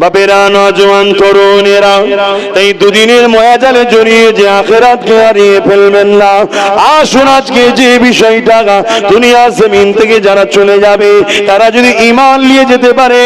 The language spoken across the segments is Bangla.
বাপেরা তরুণেরা, এই দুদিনের জড়িয়ে যে হারিয়ে ফেলবেন না। আসুন আজকে যে বিষয়টা, দুনিয়া জমিন থেকে যারা চলে যাবে, তারা যদি ইমান নিয়ে যেতে পারে,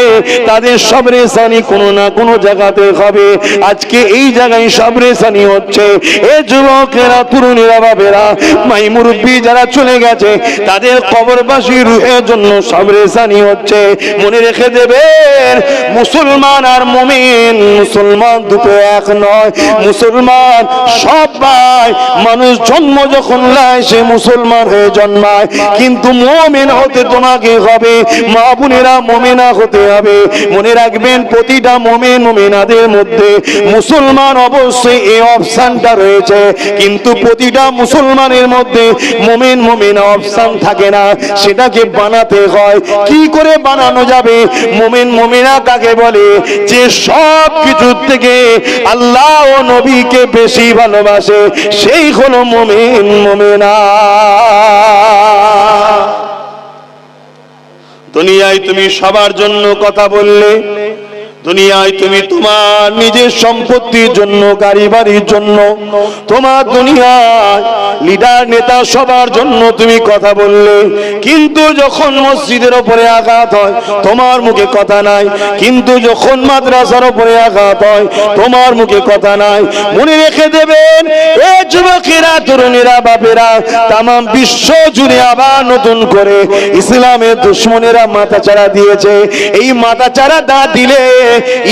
তাদের সবরে সানি কোনো না কোনো জায়গাতে হবে। আজকে এই জায়গায় সবরে সানি হচ্ছে। এ যুবকেরা, তরুণেরা বাবেরা মাই মুরব্বী যারা চলে গেছে, তাদের কবরবাসী রুহের জন্য সবরে সানি হচ্ছে। মনে রেখে দেবেন, মুসলমান আর মুমিন, মুসলমান দুটো এক নয়। মুসলমান সবাই মানুষ জন্ম যখন নেয়, সে মুসলমান হয়ে জন্মায়। কিন্তু মুমিন হতে তোমাকে হবে, মা বোনেরা মুমিনা হতে হবে। মনে রাখবেন, প্রতিটা মুমিন মুমিনাদের মধ্যে মুসলমান অবশ্যই এই অপশনটা রয়েছে। কিন্তু প্রতিটা মুসলমানের মধ্যে মুমিন মুমিনা অপশন থাকে না। সেটাকে বানাতে হয়। কি করে বানানো যাবে? মুমিন মুমিনা কাকে বলে? যে সব কিছুর থেকে আল্লাহ ও নবীকে বেশি ভালোবাসে, সেই হলো মমিন, মমিনা। দুনিয়ায় তুমি সবার জন্য কথা বললে দুনিয়ায় তুমি তোমার নিজের সম্পত্তির জন্য, গাড়ি বাড়ির জন্য, তোমার দুনিয়ায় লিডার নেতা সবার জন্য তুমি কথা বললে। কিন্তু যখন মসজিদের ওপরে আঘাত হয়, তোমার মুখে কথা নাই। কিন্তু যখন মাদ্রাসার ওপরে আঘাত হয়, তোমার মুখে কথা নাই। মনে রেখে দেবেন, এ যুবকেরা, তরুণীরা, বাপেরা তাম বিশ্ব জুড়ে আবার নতুন করে ইসলামের দুশ্মনেরা মাথা চারা দিয়েছে। এই মাথা চারা দা দিলে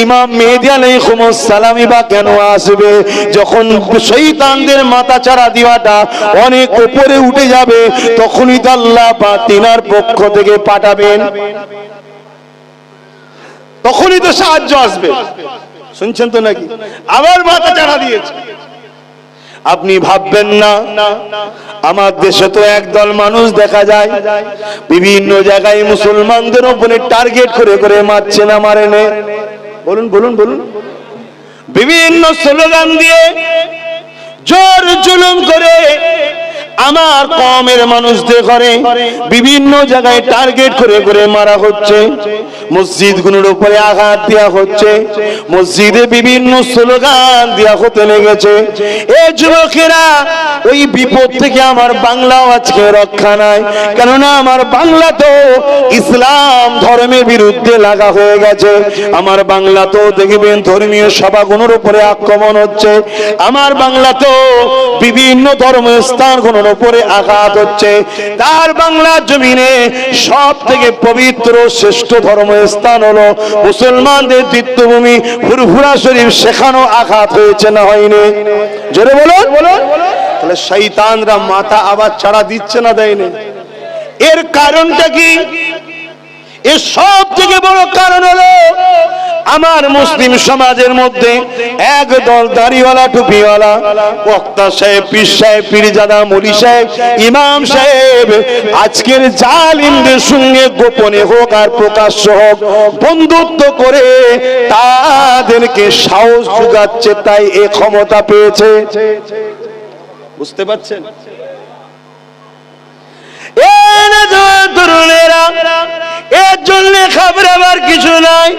ইমাম মেহেদি আলাইহিস সালামই বা কেন আসবে? যখন শয়তানদের মাথা চারা দিওয়াটা অনেক উপরে উঠে যাবে, তখনই তো আল্লাহ বা তিনার পক্ষ থেকে পাঠাবেন। তখনই তো সাহায্য আসবে। শুনছেন তো নাকি? আবার মাথা চারা দিয়েছে। আপনি ভাববেন না। আমার দেশে তো একদল মানুষ দেখা যায়। বিভিন্ন জায়গায় মুসলমানদের উপরে টার্গেট করে করে মারছে না, মারে নে। বলুন বলুন বলুন। বিভিন্ন স্লোগান দিয়ে জোর জুলুম করে আমার কমের মানুষদের ঘরে বিভিন্ন জায়গায় টার্গেট করে করে মারা হচ্ছে। মসজিদগুলোর উপরে আঘাত দেওয়া হচ্ছে। মসজিদে বিভিন্ন স্লোগান দেওয়া হতে লেগেছে। এ যুবকেরা, ওই বিপদ থেকে আমার বাংলাও আজকে রক্ষা নাই। কেননা আমার বাংলা তো ইসলাম ধর্মের বিরুদ্ধে লাগা হয়ে গেছে। আমার বাংলা তো দেখবেন ধর্মীয় সভাগুলোর উপরে আক্রমণ হচ্ছে। আমার বাংলা তো বিভিন্ন ধর্মের উপরে আঘাত হচ্ছে। তার বাংলা জমিনে সব থেকে পবিত্র, শ্রেষ্ঠ ধর্ম স্থান হলো মুসলমানদের তীর্থভূমি ফুরফুরা শরীফ সেখানেও আঘাত হয়েছে না হয়নি। জোরে বলুন। তাহলে শৈতানরা মাথা আবার ছাড়া দিচ্ছে না দেয়নি। এর কারণটা কি? এর সব থেকে বড় কারণ হলো আমার মুসলিম সমাজের মধ্যে এক দল দাড়িওয়ালা, টুপিওয়ালা, বক্তা সাহেব, পীর সাহেব, পীরজাদা সাহেব, ইমাম সাহেব, আজকের জালিমদের সঙ্গে গোপনে হোক আর প্রকাশ্য হোক, বন্ধুত্ব করে তাদেরকে সাহস যোগাচ্ছে, তাই এ ক্ষমতা পেয়েছে। বুঝতে পারছেন? তরুণেরা এর জন্য খাবার কিছু নাই।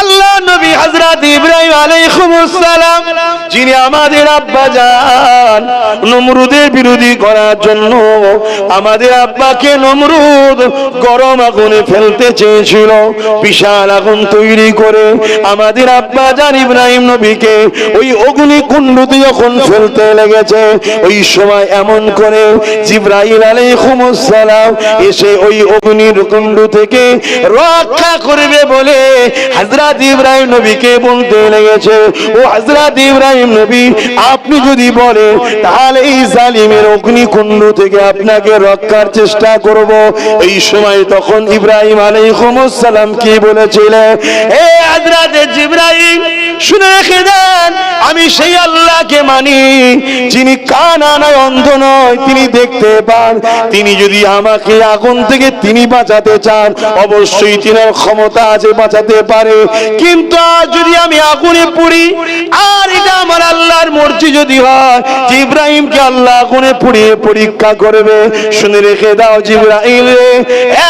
আল্লাহ নবী ইব্রাহিম যিনি আমাদের আব্বা নমরুদের বিরোধী করার জন্য আমাদের আব্বাকে নমরুদ গরম আগুনে ফেলতে চেয়েছিল, বিশাল আগুন তৈরি করে আমাদের আব্বা ইব্রাহিম নবীকে ওই অগ্নি যখন ফেলতে লেগেছে, ওই সময় এমন করে এসে ওই অগ্নির কুণ্ড থেকে রক্ষা করবে বলে হযরত ইব্রাহিম নবীকে বলতে লেগেছে। ও হযরত ইব্রাহিম নবী, আপনি যদি বলেন, তাহলে এই জালিমের অগ্নিকুণ্ড থেকে আপনাকে রক্ষার চেষ্টা করব। এই সময় তখন ইব্রাহিম সালাম কি বলেছিলেন হে হযরত জিব্রাইল, শুনে রেখে দেন, আমি সেই আল্লাহকে মানি, যিনি কানা নয়, অন্ধ নয়, তিনি দেখতে পান। তিনি যদি আমাকে আগুন থেকে তিনি বাঁচাতে চান। অবশ্যই তিনার ক্ষমতা আছে বাঁচাতে পারে। কিন্তু যদি আমি আগুনে পুড়ি আর এটা আমার আল্লাহর মর্জি যদি হয় ইব্রাহিমকে আল্লাহ আগুনে পুড়িয়ে পরীক্ষা করবে। শুনে রেখে দাও জিব্রাইল রে,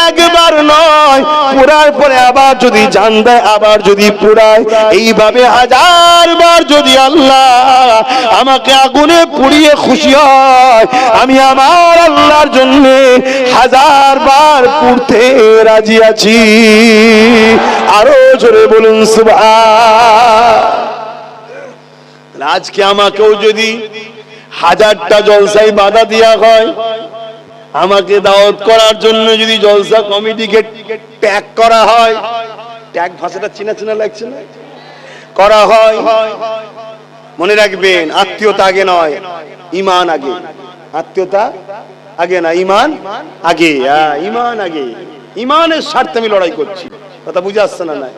একবার নয় পুরার পরে আবার যদি জান দেয় আবার যদি পুরায় এইভাবে হাজার বার যদি আল্লাহ আমাকে আগুনে পুড়িয়ে খুশি হয় আমি আমার আল্লাহর জন্য হাজার বার পুড়তে রাজি আছি। আরও জোরে বলুন আজকে আমাকেও যদি হাজারটা জলসায় বাধা দেওয়া হয়, আমাকে দাওয়াত করার জন্য যদি জলসা কমিটিকে ট্যাগ করা হয়, ট্যাগ ভাষাটা চেনা চেনা লাগছে না? করা হয়, মনে রাখবেন, আত্মীয়তা আগে নয় ইমান আগে। আত্মীয়তা? আগে না ইমান? আগে হ্যাঁ, ইমান আগে। ইমানের স্বার্থে আমি লড়াই করছি। কথা বুঝে আসছে না না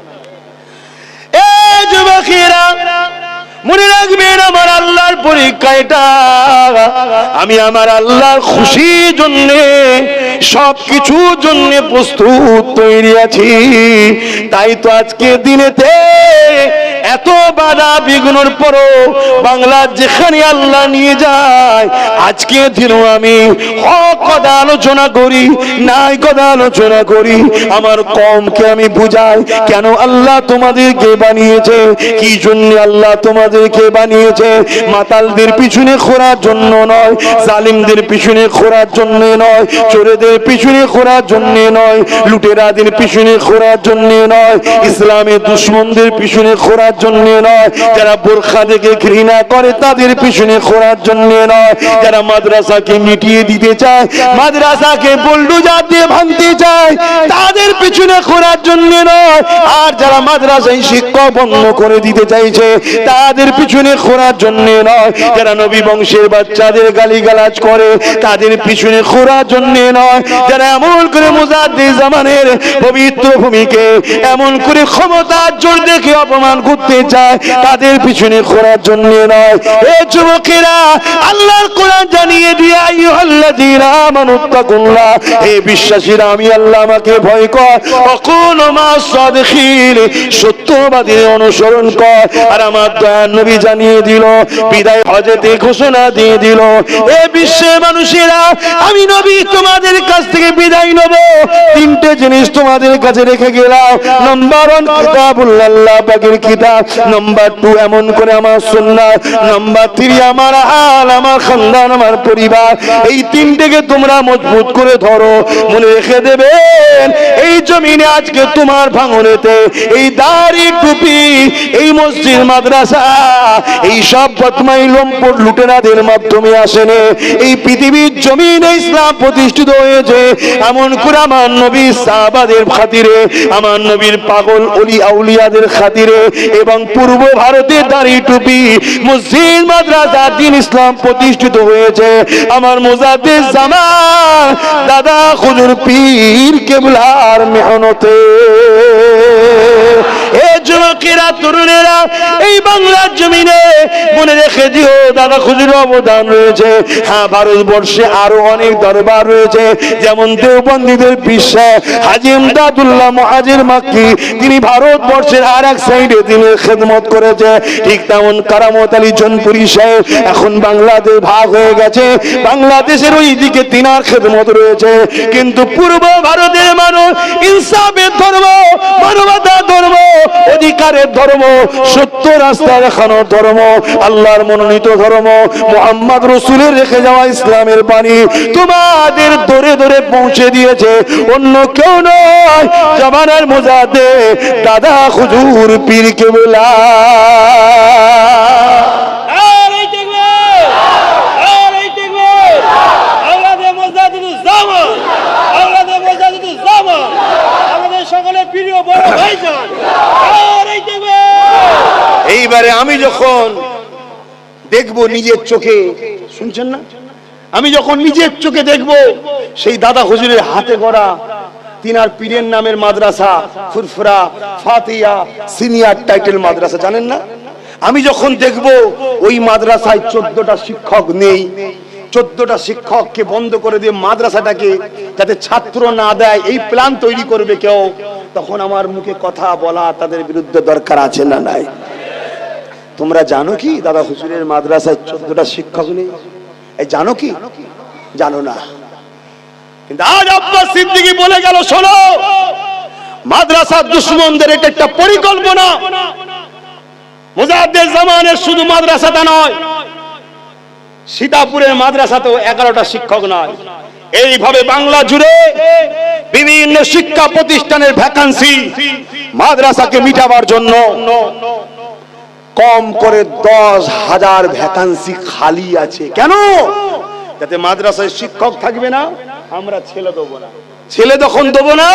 মনে রাখবেন আমার আল্লাহর পরীক্ষা এটা আমি আমার আল্লাহর খুশির জন্য সব কিছুর জন্য প্রস্তুত তৈরি আছি। তাই তো আজকে দিনেতে এত বিঘ্নর পরও বাংলার যেখানে আল্লাহ নিয়ে যায়, আজকে দিনও আমি কথা আলোচনা করি, নাই কথা আলোচনা করি। আমার কমকে আমি বুঝাই, কেন আল্লাহ তোমাদেরকে বানিয়েছে? কি জন্য আল্লাহ তোমাদেরকে বানিয়েছে? মাতালদের পিছনে খোরার জন্য নয়, জালিমদের পিছনে খোরার জন্য নয়, চোরেদের পিছনে খোরার জন্য নয়, লুটেরাদের পিছনে খোরার জন্য নয়, ইসলামের দুশ্মনদের পিছনে খোরার জন্য নয় যারা বোরখা থেকে ঘৃণা করে তাদের পিছনে খোরার জন্য নয়। যারা মাদ্রাসাকে মিটিয়ে দিতে চায় মাদ্রাসাকে বল্ডুজার দিয়ে ভাঙতে চায় তাদের পিছনে খোরার জন্য নয়। আর যারা মাদ্রাসায় শিক্ষা বন্ধ করে দিতে চাইছে তাদের পিছনে খোরার জন্য নয়। যারা নবী বংশের বাচ্চাদের গালিগালাজ করে তাদের পিছনে খোরার জন্য নয়। যারা এমন করে মুজাদ্দি জামানের পবিত্র ভূমিকে এমন করে ক্ষমতার জোর দেখে অপমান করতে চায়। তাদের পিছনে খোরার জন্য নয়। এ যুবকেরা, আল্লাহর কোরআন জানিয়ে দিয়ে, আইয়ুহাল্লাযীনা আমানুত্তাকুল্লাহ হে বিশ্বাসীরা, আমি আল্লাহ আমাকে ভয় কর। অকুন মা সত্যবাদীর অনুসরণ কর। আর আমার দয়ার নবী জানিয়ে দিল, বিদায় হজেতে ঘোষণা দিয়ে দিল, এ বিশ্বের মানুষেরা, আমি নবী তোমাদের কাছ থেকে বিদায় নেব। তিনটে জিনিস তোমাদের কাছে রেখে গেলাম। নাম্বার ওয়ান, কিতাবুল্লাহ পাকের কিতাব। নাম্বার টু এমন করে আমার সুন্নাত নাম্বার থ্রি আমার হাল আমার খানদান, আমার পরিবার। এই তিনটেকে তোমরা মজবুত করে ধরো, মনে রেখে দেবেন, এই জমিনে আজকে তোমার ভাঙনেতে, এই দাড়ি টুপি, এই মসজিদ, মাদ্রাসা, এই সব বদমাই লম্পট লুটেরাদের মাধ্যমে আসেনে। এই পৃথিবীর জমিনে ইসলাম প্রতিষ্ঠিত হয়েছে, এমন করে আমার নবী সাহাবাদের খাতিরে, আমার নবীর পাগল অলি আউলিয়াদের খাতিরে, এবং পূর্ব ভারতের দাড়ি টুপি, মসজিদ, মাদ্রাসা, দিন ইসলাম প্রতিষ্ঠিত হয়েছে। আমার মোজাদের জামান দাদা খুজুর পীর কেবলার মেহনতে। এই বাংলার জমিনে মনে রেখে দিও, দাদা খুজুর অবদান রয়েছে। হ্যাঁ ভারতবর্ষে আরও অনেক দরবার রয়েছে, যেমন দেওবন্দীদের বিশ্বাস হাজি ইমদাদুল্লাহ মহাজির মাক্কি, তিনি ভারতবর্ষের আর এক সাইডে তিনি খেদমত করেছে। ঠিক তেমন কারামত আলী জনপুরি সাহেব এখন বাংলাদেশ ভাগ হয়ে গেছে। বাংলাদেশের ওই দিকে তিনার খেদমত রয়েছে। কিন্তু পূর্ব ভারতের মানুষ ইনসাফের ধর্ম মানবতার ধর্ম, অধিকারের ধর্ম, সত্য রাস্তা দেখানোর ধর্ম, আল্লাহর মনোনীত ধর্ম, মোহাম্মদ রসুলের রেখে যাওয়া ইসলামের বাণী তোমাদের ধরে ধরে পৌঁছে দিয়েছে। অন্য কেউ নয়, জমানার মোজাদে দাদা খুজুর পীর কেবলা। এইবারে আমি যখন দেখব নিজের চোখে, শুনছেন না? আমি যখন নিজের চোখে দেখব, সেই দাদা হুজুরের হাতে গড়া তিনার পীরের নামের মাদ্রাসা, ফুরফুরা, ফাতিয়া, সিনিয়র টাইটেল মাদ্রাসা, জানেন না? আমি যখন দেখব ওই মাদ্রাসায় চোদ্দটা শিক্ষক নেই, চোদ্দটা শিক্ষককে বন্ধ করে দিয়ে মাদ্রাসাটাকে যাতে ছাত্র না দেয়, এই প্ল্যান তৈরি করবে কেউ, তখন আমার মুখে কথা বলা তাদের বিরুদ্ধে দরকার আছে না নাই? তোমরা জানো কি? দাদা হুজুরের মাদ্রাসায় চোদ্দটা শিক্ষক নেই। এই জানো কি? জানো না। কিন্তু আজ আব্বাস সিদ্দিকী বলে গেল, শোনো মাদ্রাসা দুশ্মনদের এটা একটা পরিকল্পনা। মুজাদ্দের জামানের শুধু মাদ্রাসাটা নয়, সীতাপুরের মাদ্রাসাতেও এগারোটা শিক্ষক নয়। এইভাবে বাংলা জুড়ে বিভিন্ন শিক্ষা প্রতিষ্ঠানের ভ্যাকান্সি মাদ্রাসাকে মিটাবার জন্য কম করে দশ হাজার ভ্যাকান্সি খালি আছে। কেন? যাতে মাদ্রাসায় শিক্ষক থাকবে না। আমরা ছেলে দেবো না। ছেলে যখন দেবো না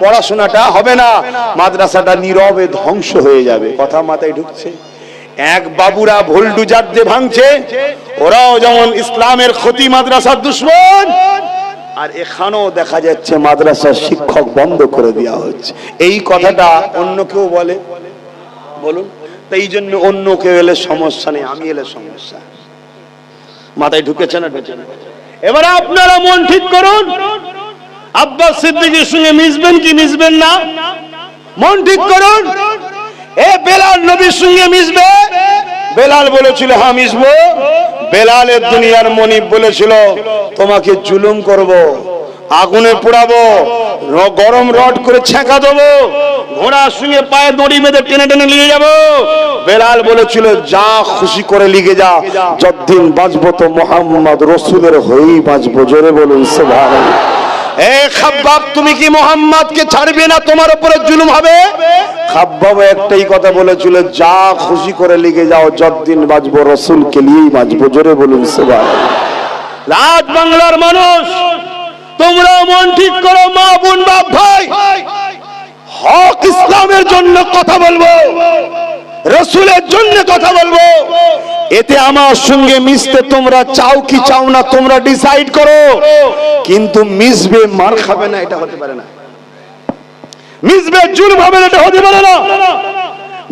পড়াশোনাটা হবে না। মাদ্রাসাটা নীরবে ধ্বংস হয়ে যাবে। কথা মাথায় ঢুকছে। এক বাবুরা ভোল্ডুজার দিয়ে ভাঙছে। ওরাও যেমন ইসলামের ক্ষতি মাদ্রাসার দুশ্মন। আর এখানেও দেখা যাচ্ছে মাদ্রাসার শিক্ষক বন্ধ করে দেওয়া হচ্ছে। এই কথাটা অন্য কেউ বলে। বলুন। তাই এই জন্য অন্য কেউ এলে সমস্যা নেই আমি এলে সমস্যা। মাথায় ঢুকেছে না ঢুকেছে না? এবারে আপনারা মন ঠিক করুন। আব্বাস সিদ্দিকের সঙ্গে মিশবেন কি মিশবেন না? মন ঠিক করুন। এ বেলাল নবীর সঙ্গে মিশবে। বেলাল বলেছিল হ্যাঁ মিশবো। বেলালের দুনিয়ার মনিব বলেছিল, তোমাকে জুলুম করব, আগুনে পোড়াবো। গরম রড করে ছেঁকা দেবো। ঘোড়ার সঙ্গে পায়ে দড়ি বেঁধে টেনে টেনে নিয়ে যাব। বেলাল বলেছিল, যা খুশি করে লিখে যা। যতদিন বাঁচবো তো মোহাম্মদ রসুলের হয়েই বাঁচবো। জোরে বলুন খাব্বাব, তুমি কি ছাড়বে না? তোমার উপরে জুলুম হবে? খাব্বাব একটাই কথা বলেছিল, যা খুশি করে লিখে যাও, যতদিন বাঁচবো রসুলকে নিয়েই বাঁচবো। জোরে বলুন, সুবহানাল্লাহ। রাত বাংলার মানুষ তোমরা মন ঠিক করো, মা বোন, বাপ ভাই। হক ইসলামের জন্য কথা বলব, রসুলের জন্য কথা বলব। এতে আমার সঙ্গে মিশতে তোমরা চাও কি চাও না, তোমরা ডিসাইড করো। কিন্তু মিশবে, মার খাবে না, এটা হতে পারে না। মিশবে জুলুম হবে না, এটা হতে পারে না।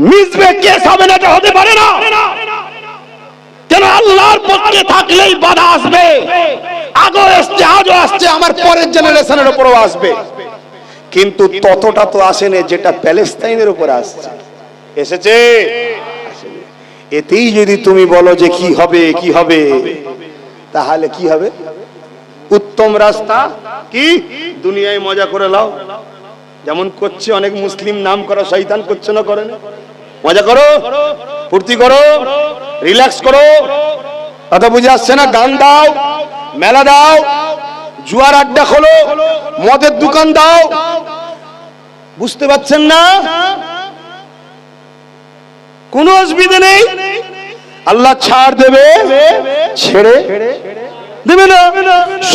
মিশবে, কেস হবে না, এটা হতে পারে না। কেন আল্লাহর পক্ষে থাকলেই বাধা আসবে? আগো আসছে আজও আসছে, আমার পরের জেনারেশনের উপরও আসবে। কিন্তু ততটা তো আসেনি যেটা প্যালেস্তাইনের উপর আসছে। এসেছে। এতেই যদি তুমি বলো যে কি হবে কি হবে, তাহলে কি হবে? উত্তম রাস্তা কি? দুনিয়ায় মজা করে লাও। যেমন করছে অনেক মুসলিম, নাম করা শয়তান, করছে না করে? মজা করো, ফুর্তি করো, রিল্যাক্স করো। কথা বুঝে আসছে না? গান দাও। মেলা দাও, জুয়ার আড্ডা খোলো, মদের দোকান দাও। বুঝতে পারছেন না? কোনো অসুবিধা নেই। আল্লাহ ছাড় দেবে, ছেড়ে দেবে না।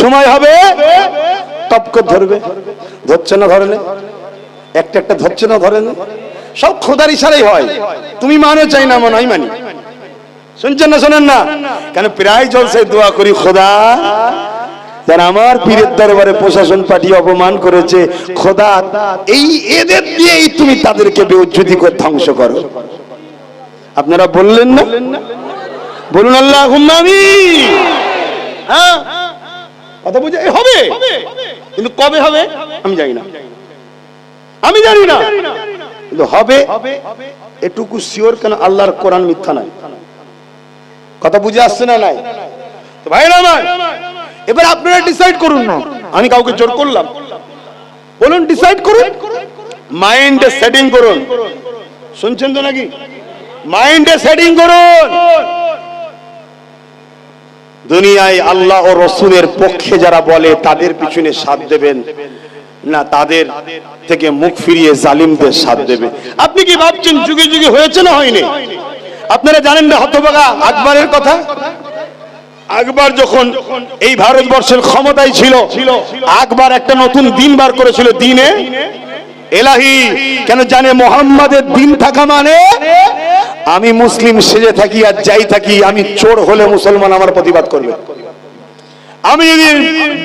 সময় হবে টপকে ধরবে। ধরছে না ধরেনে একটা একটা ধরছে না ধরেনে সব খোদার ইশারাই হয়। তুমি মানো চাই না, মনে হয় মানি। শুনছেন না শোনেন না? কেন প্রায় জলসায় দোয়া করি খোদা। যারা আমার পীরের দরবারে প্রশাসন পাঠিয়ে অপমান করেছে। খোদা এই এদের দিয়েই তুমি তাদেরকে বেউজ্জুতি করে ধ্বংস করো। আপনারা বললেন না? বলুন আল্লাহ আমি হ্যাঁ? কথা বুঝে হবে। কিন্তু কবে হবে? আমি জানি না। আমি জানি না। কিন্তু হবে? এটুকু শিওর কেন আল্লাহর কোরআন মিথ্যা নাই কথা বুঝে আসছে না নাই? তো ভাই আমার, এবার আপনারা ডিসাইড করুন না। আমি কাউকে জোর করলাম। বলুন ডিসাইড করুন। মাইন্ডে সেটিং করুন। শুনছেন তো নাকি? মাইন্ডে সেটিং করুন। দুনিয়ায় আল্লাহ ও রসুলের পক্ষে যারা বলে, তাদের পিছনে সাথ দেবেন। না, তাদের থেকে মুখ ফিরিয়ে জালিমদের সাথ দেবে। আপনি কি ভাবছেন, যুগে যুগে হয়েছে না হয়নি? আপনারা জানেন না হতভাগা আকবরের কথা? আকবর যখন এই ভারতবর্ষের ক্ষমতায় ছিল, আকবর একটা নতুন দিন বার করেছিল, দিনে? এলাহি, কেন জানে মোহাম্মদের দিন থাকা মানে? আমি মুসলিম, সেজে থাকি আর যাই থাকি, আমি চোর হলে মুসলমান আমার প্রতিবাদ করবে। আমি যদি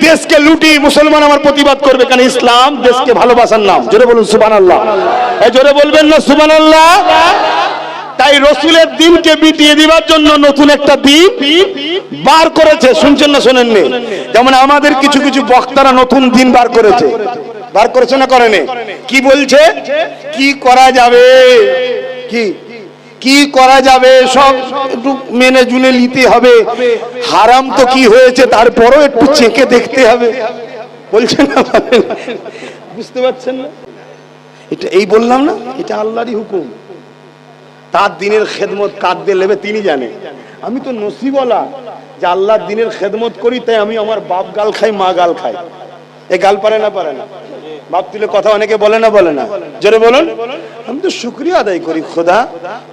দেশকে লুটি, মুসলমান আমার প্রতিবাদ করবে, কেন ইসলাম দেশকে ভালোবাসার নাম? জোরে বলুন সুবান আল্লাহ জোরে বলবেন না সুবান আল্লাহ রসুলের দিনকে বিটিয়ে দিবার জন্য নতুন একটা দিন বার করেছে। শুনছেন না শোনেননি? যেমন আমাদের কিছু কিছু বক্তারা নতুন দিন বার করেছে। বার করেছে না করেনি? কি বলছে? কি করা যাবে? কি? কি করা যাবে? সব একটু মেনে জুনে নিতে হবে। হারাম তো কি হয়েছে তারপরও একটু চেকে দেখতে হবে। বলছেন না বুঝতে পারছেন না? এটা এই বললাম না, এটা আল্লাহরই হুকুম। তার দিনের খেদমত কার দিয়ে নেবে তিনি জানে। আমি তো নসিবলা যে আল্লাহর দিনের খেদমত করি, তাই আমি আমার বাপ গাল খাই, মা গাল খাই। এ গাল পারে না পারে না। বাপ তুলে কথা অনেকে বলে না বলে না। জোরে বলুন। আমি তো শুক্রিয়া আদায় করি, খোদা,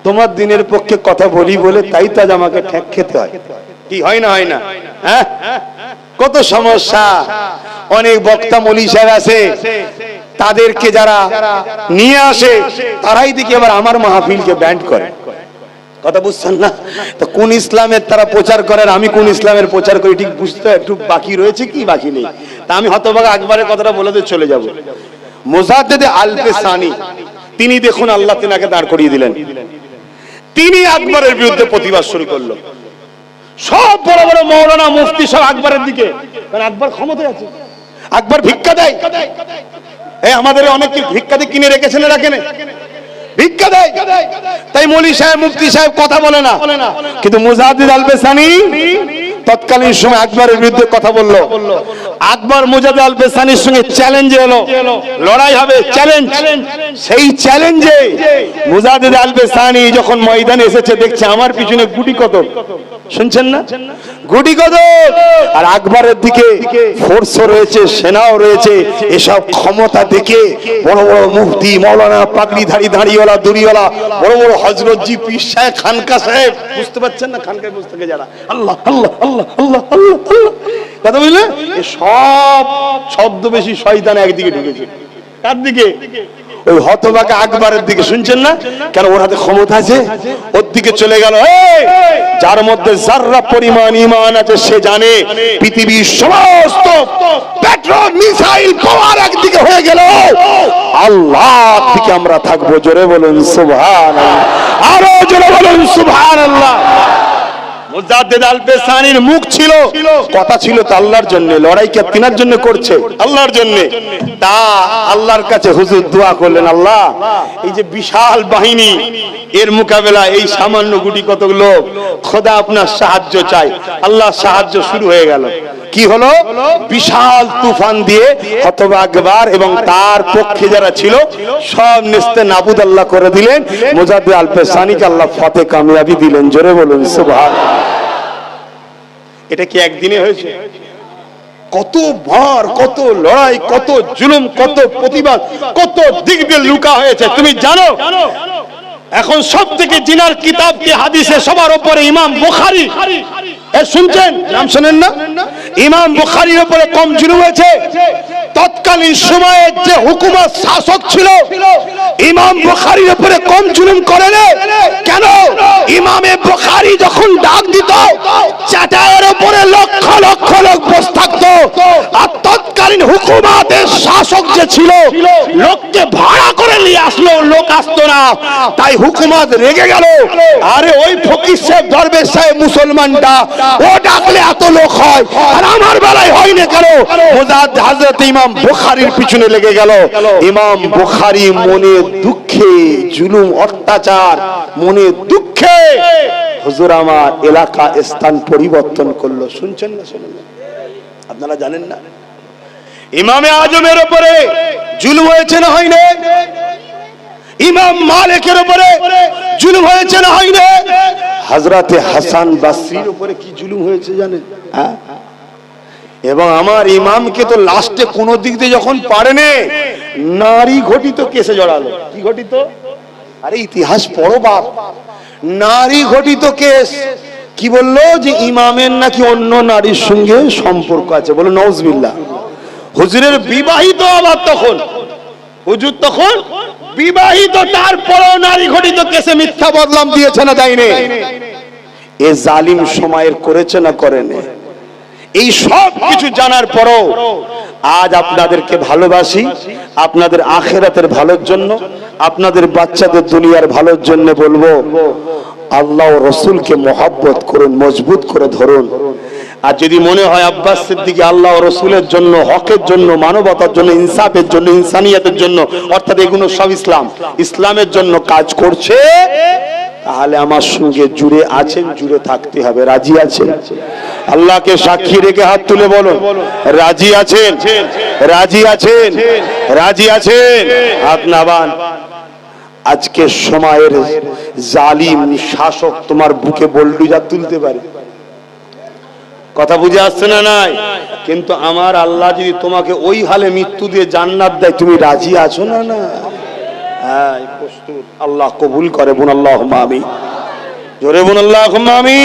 তোমার দিনের পক্ষে কথা বলি বলে তাই তো আজ আমাকে ঠেক খেতে হয়। কি, হয় না হয় না? হ্যাঁ? কত সমস্যা। অনেক বক্তা সাহেব আছে। তাদেরকে যারা নিয়ে আসে, তারাই দেখি আবার আমার মাহফিলকে ব্যান্ড করে। কথা বুঝছেন না? তো কোন ইসলামের তারা প্রচার করেন আমি কোন ইসলামের প্রচার করি, ঠিক বুঝতে একটু বাকি রয়েছে কি? বাকি নেই। তা আমি হতভাগা আকবরের কথাটা বলে চলে যাব। মোজাদ্দেদে আলফে সানি, তিনি দেখুন আল্লাহ তিনাকে দাঁড় করিয়ে দিলেন। তিনি আকবরের বিরুদ্ধে প্রতিবাদ শুরু করল। সব বড় বড় মৌলানা, মুফতি সব আকবরের দিকে। কারণ আকবর ক্ষমতায় আছে। আকবর ভিক্ষা দেয়। এই আমাদের অনেক কি ভিক্ষা দিয়ে কিনে রেখেছেন রাখেন ভিক্ষা দেয়। তাই মলি সাহেব, মুফতি সাহেব কথা বলে না। কিন্তু মুজাহিদ আল বেসানি তৎকালীন সময় আকবরের বিরুদ্ধে কথা বলল। আকবর মুজাহিদ আল বেসানির সঙ্গে চ্যালেঞ্জ এলো। লড়াই হবে চ্যালেঞ্জ সেই চ্যালেঞ্জে মুজাহিদ আল বেসানি যখন ময়দানে এসেছে, দেখছে আমার পিছনে গুটি কত শুনছেন না? গুটি কত আর আকবরের দিকে ফোর্সও রয়েছে, সেনাও রয়েছে, এসব ক্ষমতা দেখে বড় বড় মুফতি, মৌলানা পাগড়িধারী দাঁড়িয়েওয়ালা দুরিওয়ালা, বড় বড় হজরত জি পীর সাহেব খানকা সাহেব। বুঝতে পারছেন না? খানকায় বসে থেকে যারা। আল্লাহ আল্লাহ আল্লাহ আল্লাহ আল্লাহ আল্লাহ। কথা বুঝলে? সব শব্দ বেশি শয়তান একদিকে ঢুকেছে। কার দিকে? ওই হতবাকে আকবরের দিকে, শুনছেন না? কেন ওর হাতে ক্ষমতা আছে? ওর দিকে চলে গেল যার মধ্যে যাররা পরিমাণ ইমান আছে, সে জানে, পৃথিবীর সমস্ত পেট্রোল, মিসাইল, পাওয়ার একদিকে হয়ে গেল। আল্লাহ থেকে আমরা থাকব, জোরে বলুন সুবহান আরও জোরে বলুন সুবহান আল্লাহ মুখ ছিল। কথা ছিল তো আল্লাহর জন্য করছে। আল্লাহর তা আল্লাহর কাছে হুজুর দোয়া করলেন, আল্লাহ, এই যে বিশাল বাহিনী, এর মোকাবেলা এই সামান্য গুটি কতক লোক, খোদা আপনার সাহায্য চাই। আল্লাহ সাহায্য শুরু হয়ে গেল। কি হলো? বিশাল তুফান দিয়ে হতবাগবার এবং তার পক্ষে যারা ছিল সব নেস্তে নাবুদ আল্লাহ করে দিলেন। মুজাদ্দিদ আল পেসানিকে আল্লাহ ফতে কামিয়াবি দিলেন। জোরে বলুন সুবহান। এটা কি একদিনে হয়েছে? কত ভার কত লড়াই কত জুলুম কত প্রতিবাদ কত দিক দিয়ে লুকা হয়েছে তুমি জানো? এখন সব থেকে জিনার কিতাব কি হাদিসে সবার উপরে ইমাম বুখারী শুনছেন? নাম শোনেন না? ইমাম বুখারির উপরে কম জুলুম হয়েছে। তৎকালীন সময়ে যে হুকুমত শাসক ছিল, ইমাম বুখারির উপরে কম জুলুম করে কেন? ইমামে বুখারি যখন ডাক দিত, চাটায়ের উপরে লক্ষ লক্ষ লোক বসে থাকতো। তৎকালীন হুকুমাতের শাসক যে ছিল লোককে ভাড়া করে নিয়ে আসলো লোক আসতো না। তাই হুকুমাত রেগে গেল। আরে ওই ফকির সাহেব দরবেশ সাহেব মুসলমানটা ও ডাকলে এত লোক হয়। আর আমার বেলায় হয় না কেন? মোজাদ হাজরত ইমাম বুখারীর পিছনে লেগে গেল। ইমাম বুখারী মনে দুঃখে জুলুম অত্যাচার মনে দুঃখে হুজুর আমার এলাকা স্থান পরিবর্তন করল। শুনছেন না শুনুন আপনারা জানেন না? ইমামে আজমের উপরে জুলুম হয়েছে না হয়নি? ইমাম মালিকের উপরে জুলুম হয়েছে না হয়নি? হযরতে হাসান বাসরির উপরে কি জুলুম হয়েছে জানেন? হ্যাঁ? এবং আমার ইমামকে তো লাস্টে কোন দিক দিয়ে যখন পারেনে, নারী ঘটিত কেসে জড়ালো। কি ঘটিত? আরে ইতিহাস পড়ো বাপ। নারী ঘটিত কেস। কি বলল যে ইমামের নাকি অন্য নারীর সঙ্গে সম্পর্ক আছে? বলো নওজবিল্লাহ হুজুরের বিবাহিত আবার তখন। হুজুর তখন বিবাহিত, তারপরেও নারী ঘটিত কেসে মিথ্যা বদলাম দিয়েছে না দেয়নি। এ জালিম সময়ের করেছে না করেনি। এই সব কিছু জানার পরও আজ আপনাদেরকে ভালোবাসি, আপনাদের আখেরাতের ভালোর জন্য, আপনাদের বাচ্চাদের দুনিয়ার ভালোর জন্য বলব, আল্লাহ রসুলকে মহাব্বত করুন, মজবুত করে ধরুন। আর যদি মনে হয় আব্বাস সিদ্দিকী আল্লাহ রসুলের জন্য, হকের জন্য, মানবতার জন্য, ইনসাফের জন্য, ইনসানিয়াতের জন্য, অর্থাৎ এগুলো সব ইসলাম, ইসলামের জন্য কাজ করছে, তাহলে আমার সঙ্গে জুড়ে আছেন, জুড়ে থাকতে হবে, রাজি আছেন? আল্লাহকে সাক্ষী রেখে হাত তুলে বলো রাজি আছেন? রাজি আছেন? রাজি আছেন? হাত নাবান। আজকে সময়ের জালিম শাসক তোমার বুকে বল্ডুজা তুলতে পারে। কথা বুঝে আসছে না নাই? কিন্তু আমার আল্লাহ যদি তোমাকে ওই হালে মৃত্যু দিয়ে জান্নাত দেয়, তুমি রাজি আছো না না হ্যাঁ আল্লাহ কবুল করে, বোন আল্লাহ আমি জোরে বোন আল্লাহ আমি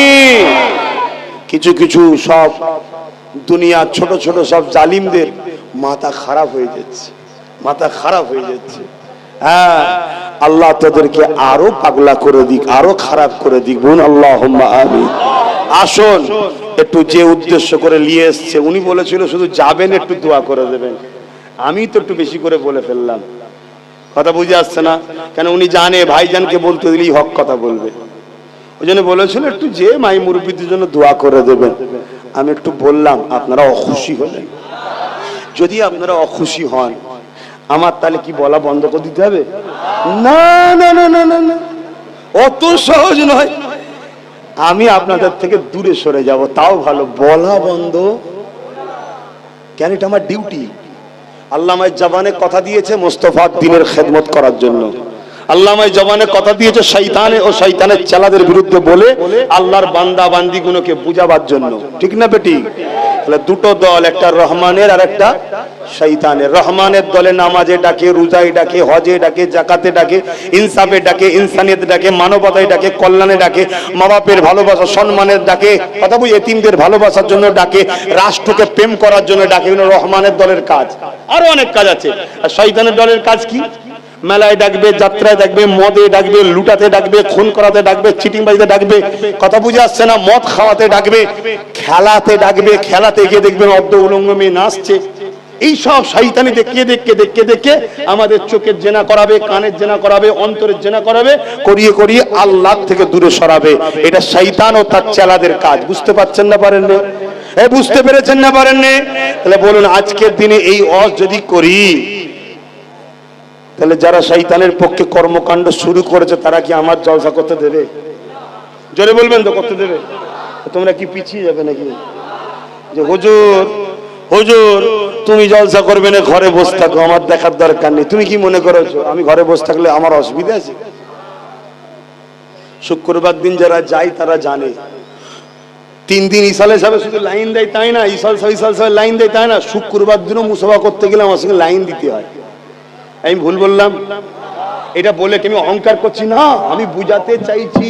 কিছু কিছু সব দুনিয়ার ছোট ছোট সব জালিমদের মাথা খারাপ হয়ে যাচ্ছে। মাথা খারাপ হয়ে যাচ্ছে। হ্যাঁ আল্লাহ তাদেরকে আরও পাগলা করে দিক, আরও খারাপ করে দিক, বোন আল্লাহ আমি আসুন, একটু যে উদ্দেশ্য করে নিয়ে এসছে, উনি বলেছিল শুধু যাবেন, একটু দোয়া করে দেবেন। আমি তো একটু বেশি করে বলে ফেললাম। কথা বুঝে আসছে না? কেন উনি জানে, ভাইজানকে বলতে দিলেই হক কথা বলবে। ওই জন্য বলেছিল, একটু যে মাই মুরব্বীদের জন্য দোয়া করে দেবেন। আমি একটু বললাম, আপনারা অখুশি হলেন। যদি আপনারা অখুশি হন, আমার তাহলে কি বলা বন্ধ করে দিতে হবে? না না না না না অত সহজ নয়। আমি আপনাদের থেকে দূরে সরে যাব, তাও ভালো। বলা বন্ধ। কেন এটা আমার ডিউটি আল্লাহ আমায় জবানে কথা দিয়েছে মোস্তফা দিনের খেদমত করার জন্য। আল্লাহ আমায় জবানে কথা দিয়েছে শৈতানে ও শৈতানের চালাদের বিরুদ্ধে বলে আল্লাহর বান্দা বান্দি গুলোকে বুঝাবার জন্য। ঠিক না বেটি? তাহলে দুটো দল, একটা রহমানের আর একটা শৈতানের রহমানের দলে নামাজে ডাকে, রোজায় ডাকে, হজে ডাকে জাকাতে ডাকে, ইনসাফে ডাকে, ইনসানিয়ত ডাকে, মানবতায় ডাকে, কল্যাণে ডাকে মা বাপের ভালোবাসা, সম্মানের ডাকে কথা বুঝি এতিমদের ভালোবাসার জন্য ডাকে, রাষ্ট্রকে প্রেম করার জন্য ডাকে রহমানের দলের কাজ। আরও অনেক কাজ আছে। আর শয়তানের দলের কাজ কি? মেলায় ডাকবে, যাত্রায় ডাকবে, মদে ডাকবে, লুটাতে ডাকবে, খুন করাতে ডাকবে চিটিং বাজিতে ডাকবে, কথা বুঝে আসছে না, মদ খাওয়াতে ডাকবে, খেলাতে ডাকবে, খেলাতে গিয়ে দেখবেন অর্ধ উলঙ্গ মেয়ে নাচছে। এই সব শৈতানি দেখে দেখে দেখে আমাদের চোখের জেনা করাবে, কানের জেনা করাবে, অন্তরের জেনা করাবে, করিয়ে করিয়ে আল্লাহ থেকে দূরে সরাবে। এটা শৈতান ও তার চেলাদের কাজ। বুঝতে পারছেন না পারেন না? বুঝতে পেরেছেন না পারেন না? তাহলে বলুন, আজকের দিনে এই অস যদি করি, তাহলে যারা শৈতানের পক্ষে কর্মকাণ্ড শুরু করেছে, তারা কি আমার জলসা করতে দেবে? জোরে বলবেন তো, করতে দেবে? তোমরা কি পিছিয়ে যাবে নাকি? যে হুজুর হুজুর তুমি জলসা করবে না, ঘরে বসে থাকো, আমার দেখার দরকার নেই। তুমি কি মনে করেছ, আমি ঘরে বসে থাকলে আমার অসুবিধা আছে? শুক্রবার দিন যারা যায়, তারা জানে। তিন দিন ইসালে সাহেব শুধু লাইন দেয়, তাই না? ইসাল সাহেব ইসাল সাহেব লাইন দেয়, তাই না? শুক্রবার দিনও মুসফা করতে গেলে আমার সঙ্গে লাইন দিতে হয়। আমি ভুল বললাম? এটা বলে কি আমি অহংকার করছি? না, আমি বুঝাতে চাইছি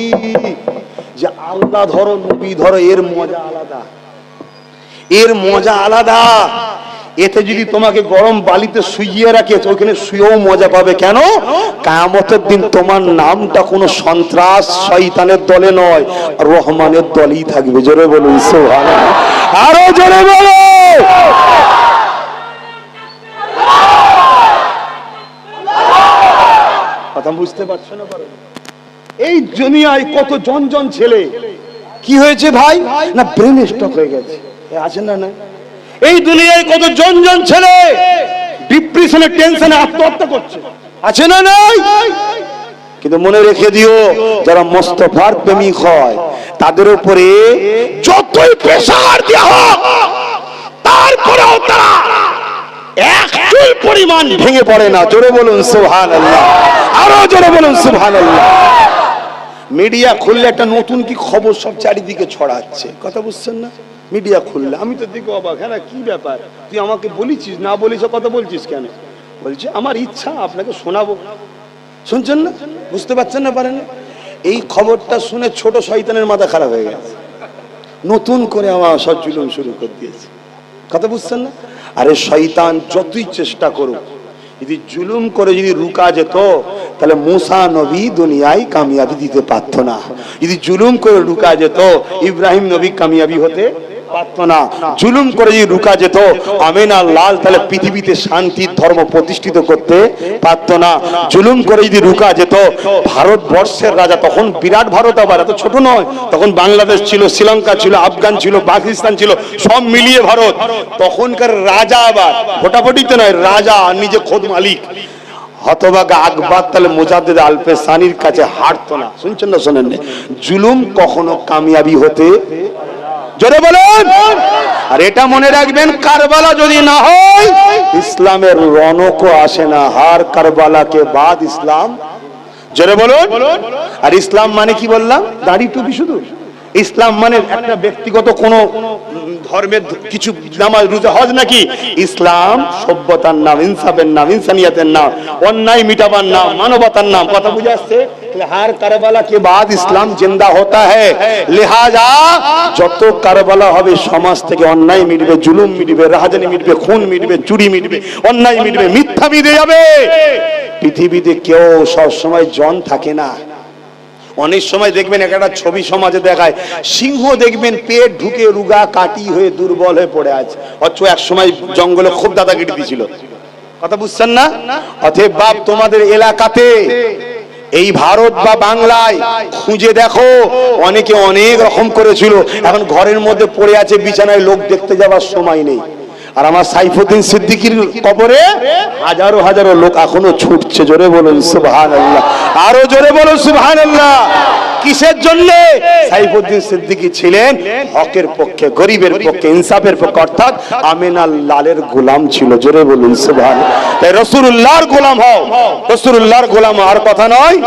যে আল্লাহ ধরো, নবী ধরো, এর মজা আলাদা। এর মজা আলাদা। এতে যদি তোমাকে গরম বালিতে শুইয়ে রাখে, তো ওখানে শুয়েও মজা পাবে। কেন? কায়ামতের দিন তোমার নামটা কোনো সন্ত্রাস, শয়তানের দলে নয়, রহমানের দলেই থাকবে। জোরে সুবহানাল্লাহ। আরও জোরে বলো! কথা বুঝতে পারছ না এই দুনিয়ায় কত জন জন ছেলে। কি হয়েছে ভাই? না ব্রেন স্টক হয়ে গেছে। আছে না না এই দুনিয়ায় কত জন জন ছেলে ডিপ্রেশনে টেনশনে আত্মহত্যা করছে। আছে না নাই? কিন্তু মনে রেখে দিও, যারা মোস্তফার প্রেমিক হয়, তাদের উপরে যতই প্রেসার দেওয়া হোক, তারপরেও তারা এক চুল পরিমাণ ভেঙে পড়ে না। জোরে বলুন সুবহান আল্লাহ আরও জোরে বলুন সুবহান আল্লাহ মিডিয়া খুললে একটা নতুন কি খবর সব চারিদিকে ছড়াচ্ছে। কথা বুঝছেন না? মিডিয়া খুললে। আমি তো দেখো অবাক। হ্যাঁ কি ব্যাপার? তুই আমাকে বলেছিস, না বলিস কথা বলছিস কেন? বলছে, আমার ইচ্ছা, আপনাকে শোনাবো। শুনছেন না? বুঝতে পারছেন না পারেন? এই খবরটা শুনে ছোট শয়তানের মাথা খারাপ হয়ে গেছে। নতুন করে আমার সব জুলুম শুরু করে দিয়েছে। কথা বুঝছেন না? আরে শয়তান, যতই চেষ্টা করুক যদি জুলুম করে যদি রুকা যেত, তাহলে মুসা নবী দুনিয়ায় কামিয়াবি দিতে পারত না। যদি জুলুম করে রুকা যেত, ইব্রাহিম নবী কামিয়াবি হতে জুলুম করে যদি রুকা যেত লাল তাহলে পৃথিবীতে ধর্ম প্রতিষ্ঠিত করতে পারত না। জুলুম করে যদি রুকা যেত, ভারতবর্ষের রাজা, তখন বিরাট ভারত আবার, এত ছোট নয়। তখন বাংলাদেশ ছিল, শ্রীলঙ্কা ছিল, আফগান ছিল, পাকিস্তান ছিল, সব মিলিয়ে ভারত। তখনকার রাজা আবার ফোটাফটিতে নয়, রাজা নিজে খোদ মালিক। হতবাগা আকবর তাহলে মুজাদ্দিদ আলফে সানির কাছে হারতো না। শুনছেন না শোনেন জুলুম কখনো কামিয়াবি হতে জোরে বলেন। আর এটা মনে রাখবেন, কারবালা যদি না হয়, ইসলামের রনকও আসে না, হার কারবালাকে বাদ ইসলাম। জোরে বলুন। আর ইসলাম মানে কি বললাম? দাড়ি টুপি শুধু। ইসলাম মানে একটা ব্যক্তিগত কোনো ধর্মের কিছু নামাজ, রুজে, হজ নাকি? ইসলাম সভ্যতার নাম, ইনসাফের নাম, ইনসানিয়াতের নাম, অন্যায় মিটাবার নাম, মানবতার নাম, কথা বুঝে আসছে? হার কারবালা কে বাদ ইসলাম জিন্দা হতা হে লেহাজা যত কারবালা হবে সমাজ থেকে অন্যায় মিটবে জুলুম মিটবে রাহাজানি মিটবে খুন মিটবে চুরি মিটবে অন্যায় মিটবে মিথ্যা মিটে যাবে। পৃথিবীতে কেউ সবসময় জন থাকে না। অনেক সময় দেখবেন একটা ছবি সমাজে দেখায়, সিংহ দেখবেন পেট ঢুকে রুগা কাটি হয়ে দুর্বল হয়ে পড়ে আছে। অথচ এক সময় জঙ্গলে খুব দাদাগিরি দিছিল। কথা বুঝছেন না? অথে বাপ, তোমাদের এলাকাতে এই ভারত বা বাংলায় খুঁজে দেখো। অনেকে অনেক রকম করেছিল। এখন ঘরের মধ্যে পড়ে আছে বিছানায় লোক দেখতে যাওয়ার সময় নেই। আর আমার সাইফুদ্দিন সিদ্দিকির কবরে হাজারো হাজারো লোক এখনও ছুটছে। জোরে বলুন সুবহান আল্লাহ আরও জোরে বলুন সুবহান আল্লাহ কিসের জন্য? সাইফুদ্দিন সিদ্দিকী ছিলেন হকের পক্ষে, গরিবের পক্ষে, ইনসাফের পক্ষে। অর্থাৎ আমিনা লালের গোলাম ছিল। জোরে বলুন সুবহান তাই রসুল্লাহর গোলাম হও। রসুল্লাহর গোলাম আর কথা নয়।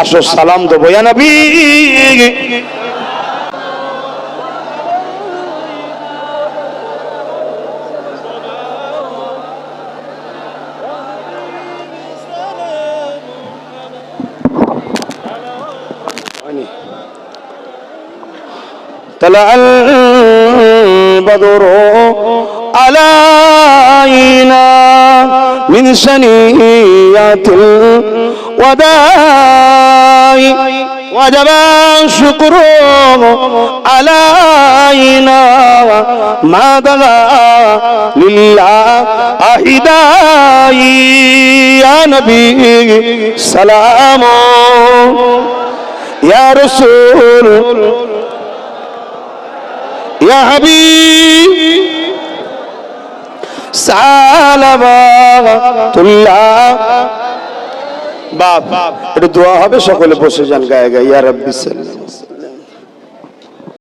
আসো, সালাম দেবো নবী। طلع البدر علينا من سنيات الوداع وجب الشكر علينا ما دعا لله أهداي يا نبي سلام. يا رسول ইয়া বাপ একটু দোয়া হবে সকলে বসে যান গায়ে গায়ে। ইয়ার